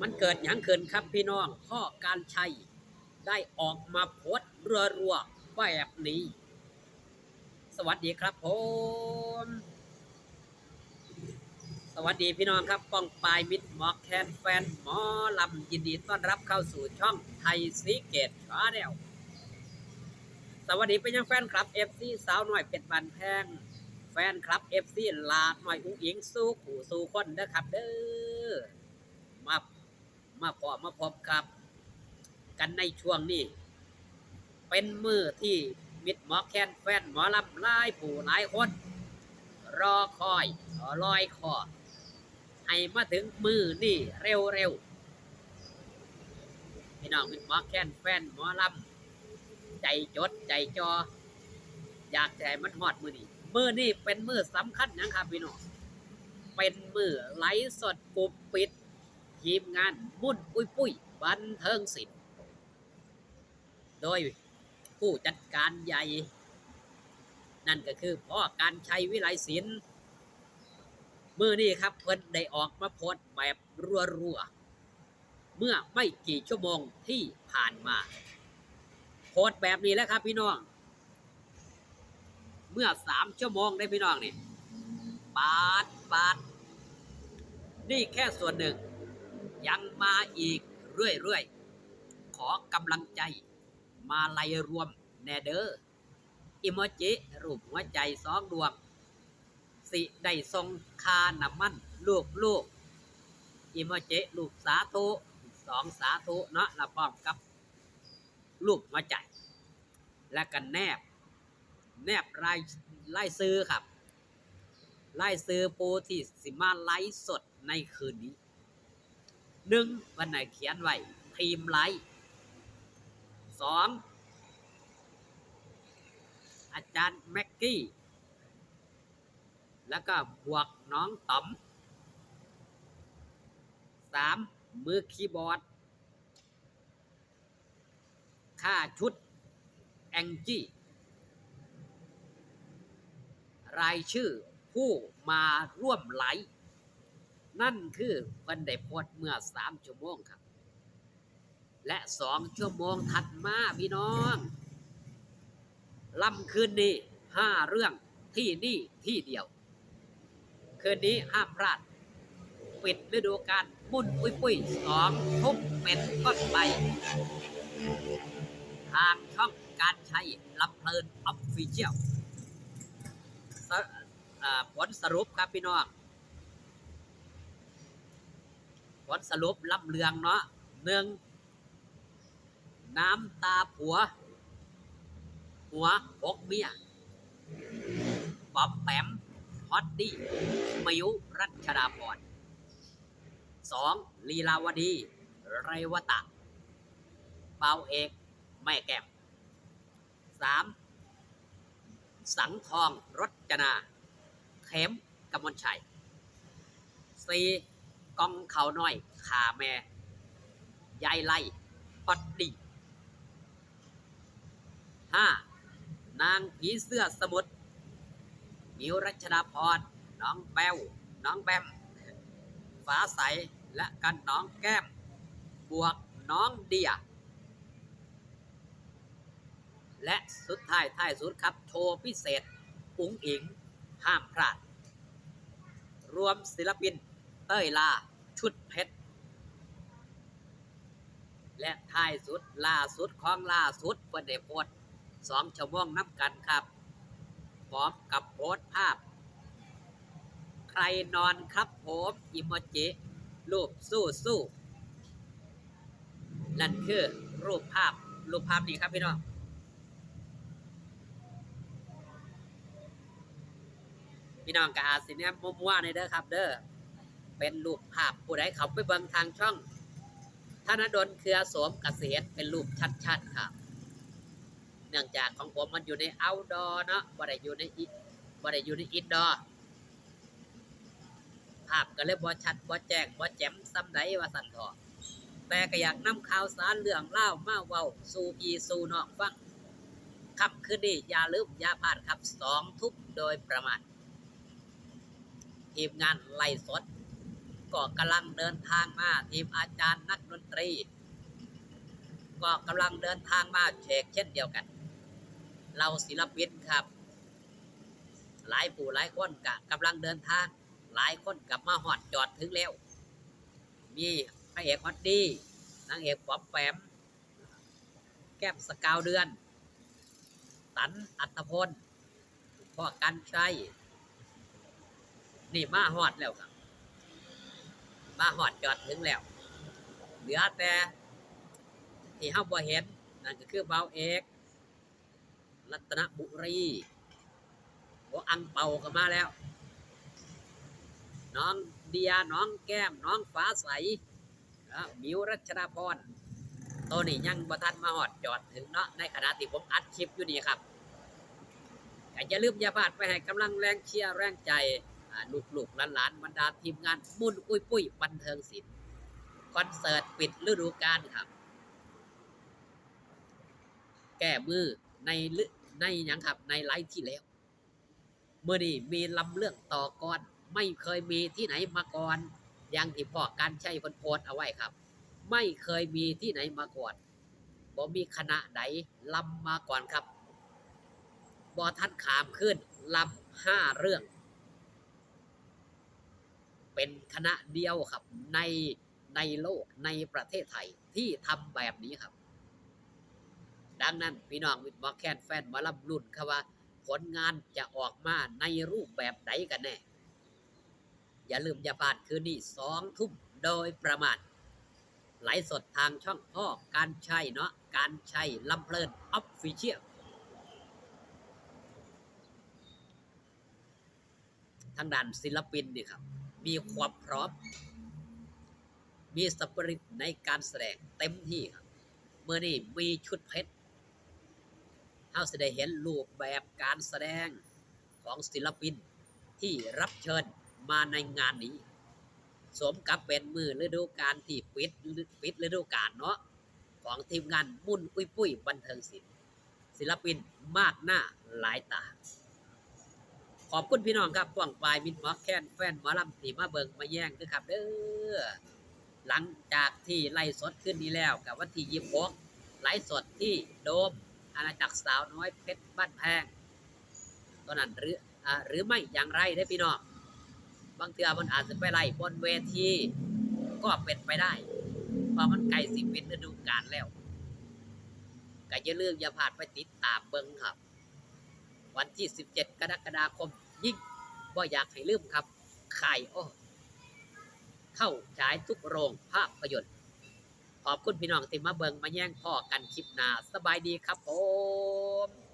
มันเกิดหยังเกินครับพี่น้องพ่อการชัยได้ออกมาโพสรัวๆแบบนี้ สวัสดีครับผมสวัสดีพี่น้องครับป้องปลายมิตรหมอแคนแฟนหมอลำยินดีต้อนรับเข้าสู่ช่องไทยสีเกตชาแนลสวัสดีไปยังแฟนคลับเอฟซีสาวหน่อยเป็ดบันแพงแฟนคลับเอฟซีลาดหน่อยอุ้งอิงสู้ขู่สู้คนเด้อครับเด้อ มาพอมาพบครับ กันในช่วงนี้ เป็นมือที่มิตรหมอแคนแฟนหมอลำลายผู้หลายคน รอคอยรอยคอให้มาถึงมือนี่เร็วเร็วๆพี่น้องมิตรหมอแคนแฟนหมอลำใจจดใจจอ อยากให้มันฮอดมือนี่มือนี่เป็นมือสำคัญนะครับพี่น้องเป็นมือไลฟ์สดปุบปิด ทีมงานมุ่นปุ้ยปุ้ยบันเทิงศิลป์โดยผู้จัดการใหญ่ นั่นก็คือพ่อการชัยวิไลศิลป์มื่อนี้ครับเพิ่นได้ออกมาโพสแบบรัวๆเมื่อไม่กี่ชั่วโมงที่ผ่านมาโพสแบบนี้แล้วครับพี่น้อง เมื่อสามชั่วโมงได้พี่น้องนี่ปาดปาดนี่แค่ส่วนหนึ่ง ยังมาอีกเรื่อยๆ ขอกำลังใจ มาไล่รวมแนเดอร์อิโมจิรูปหัวใจสองดวง สิได้ทรงคาน้ำมันลูกลูกอิโมจิลูกสาธุสองสาธุเนาะละพร้อมกับลูกหัวใจ และกันแนบ แนบลายลายซื้อครับ ไลายซื้อปูที่สิมาไลฟ์สดในคืนนี้ หนึ่งวันไหนเขียนไว้ทีมไลท์สองอาจารย์แม็กกี้ แล้วก็บวกน้องต๋อมสามมือคีย์บอร์ด ค่าชุด แองจี้ รายชื่อผู้มาร่วมไลฟ์ นั่นคือเพิ่นได้พสต์เมื่อสามชั่วโมงครับ และสองชั่วโมงถัดมาพี่น้องลำคืนนี้ห้าเรื่องที่นี่ที่เดียว คืนนี้ห้ามพลาด ปิดฤดูกาลมุ่นปุยปุยสองทุ่มเป็นต้นไป ทางช่องการใช้ลำเพลินออฟฟิเชียลผลสรุปครับพี่น้อง ผลสรุปลำเลืองเนาะหนึ่งน้ำตาผัว หัวหกเมียปอมแปมฮอตดี้มิวรัชดาพรสองลีลาวดี ไรวตะเปาเอกแม่แก้มสามสังทองรจนา เข็มกมลชัยสี่ กองเขาน้อยขาแม่ยายไล่พอดดีห้านางผีเสื้อสมุทรมิวรัชดาพรน้องแป้วน้องแบมฟ้าใสและกันน้องแก้ม บวกน้องเดีย และสุดท้ายท้ายสุดครับ โชว์พิเศษ อุ๋งอิง ห้ามพลาด รวมศิลปิน เต้ยลา ชุดเพชร และท้ายสุดล่าสุดของล่าสุดเพิ่นได้โพสสองชั่วโมงนับกันครับพร้อมกับโพสภาพ ใครนอนครับผมอิโมจิรูปสู้สู้นั่นคือรูปภาพรูปภาพนี้ครับพี่น้องพี่น้องกอาสิเนี่ยมั่วๆในเด้อครับเด้อ เป็นรูปภาพผู้ใดเขาไปเบิ่งทางช่องธนดลเครือสมเกษตรเป็นรูปชัดๆครับ เนื่องจากของผมมันอยู่ใน outdoor เนาะบ่ได้อยู่ในอิบ่ได้อยู่ใน indoor ภาพก็เลยบ่ชัดบ่แจ้งบ่แจ่มซ้ำใดว่าสั่นเถอแต่ก็อยากนำข่าวสารเรื่องเล่ามาเว้าสู่พีสู่นองฟังค่ำคืนนี้อย่าลืมอย่าพลาดครับสองทุกโดยประมาณทีมงานไล่สด ก็กำลังเดินทางมาทีมอาจารย์นักดนตรี ก็กำลังเดินทางมาเชกเช่นเดียวกัน เราศิลปินครับ หลายผู้หลายคนกะกำลังเดินทาง หลายคนกลับมาหอดจอดถึงแล้ว มีพระเอกฮอตดี้นางเอกป๊อมแปมแก้มสกาวเดือน ตันอัตพลพ่อกันชัยนี่มาหอดแล้วครับ มาหอดจอดถึงแล้ว เหลือแต่ที่เฮาบ่เห็นนั่นก็คือเบาเอกรัตนบุรีโออังเปาก็มาแล้ว น้องเดียน้องแก้ม น้องฟ้าใสมิวรัชดาพรตัวนี้ยังบ่ทันมาหอดจอดถึงเนาะในขณะที่ผมอัดคลิปอยู่นี่ครับอย่าลืมอย่าพลาดไปให้กำลังแรงเชียร์แรงใจ ลูกๆหลานๆบรรดาทีมงานมุนอุ้ยปุ้ยบันเทิงศิลป์คอนเสิร์ตปิดฤดูกาลครับ แก้มือในในยังครับ ในไลฟ์ที่แล้วเมื่อนี้มีลำเรื่องต่อก่อน ไม่เคยมีที่ไหนมาก่อนอย่างที่พ่อการใช้คนโพสเอาไว้ครับ ไม่เคยมีที่ไหนมาก่อนบ่มีคณะใดลำมาก่อนครับบ่ทันขามขึ้นลำห้าเรื่อง เป็นคณะเดียวครับ ในในโลกในประเทศไทยที่ทำแบบนี้ครับ ดังนั้นพี่น้องวิทย์มอแคนแฟนมาลำรุ่นครับว่า ผลงานจะออกมาในรูปแบบใดกันแน่ อย่าลืมอย่าพลาดคืนนี้สองทุ่มโดยประมาณไลฟ์สดทางช่องพ่อการใช้เนาะการใช้ลำเพลินออฟฟิเชียลทางด้านศิลปินนี่ครับ มีความพร้อม มีสปริตในการแสดงเต็มที่ครับ เมื่อนี้มีชุดเพชรเฮาจะได้เห็นรูปแบบการแสดงของศิลปินที่รับเชิญมาในงานนี้ สมกับเป็นมือฤดูกาลที่ปิดปิดฤดูกาลเนาะของทีมงานมุ่นปุ้ยปุ้ยบันเทิงศิลป์ศิลปินมากหน้าหลายตา ขอบคุณพี่น้องครับกว้างปลายมิตรหมอแค้นแฟนหมอลำที่มาเบิงมาแย่งด้วยครับเด้อหลังจากที่ไล่สดขึ้นนี้แล้วกับวันที่ยี่สิบไล่สดที่โดมอาณาจักรสาวน้อยเพชรบ้านแพงตอนนั้นหรืออ่าหรือไม่อย่างไรได้พี่น้องบางเทื่อมันอาจจะไปไล่บนเวทีก็เป็นไปได้เพราะมันใกล้สิเป็นฤดูกาลแล้วก็อย่าลืมอย่าพลาดไปติดตามเบิ่งครับ วันที่ 17 กรกฎาคม ยิ่งบ่อยากให้ลืมครับข่ายอ้อเข้าฉายทุกโรงภาพยนตร์ขอบคุณพี่น้องที่มาเบิงมาแย่งพ่อกันคลิปหนาสบายดีครับผม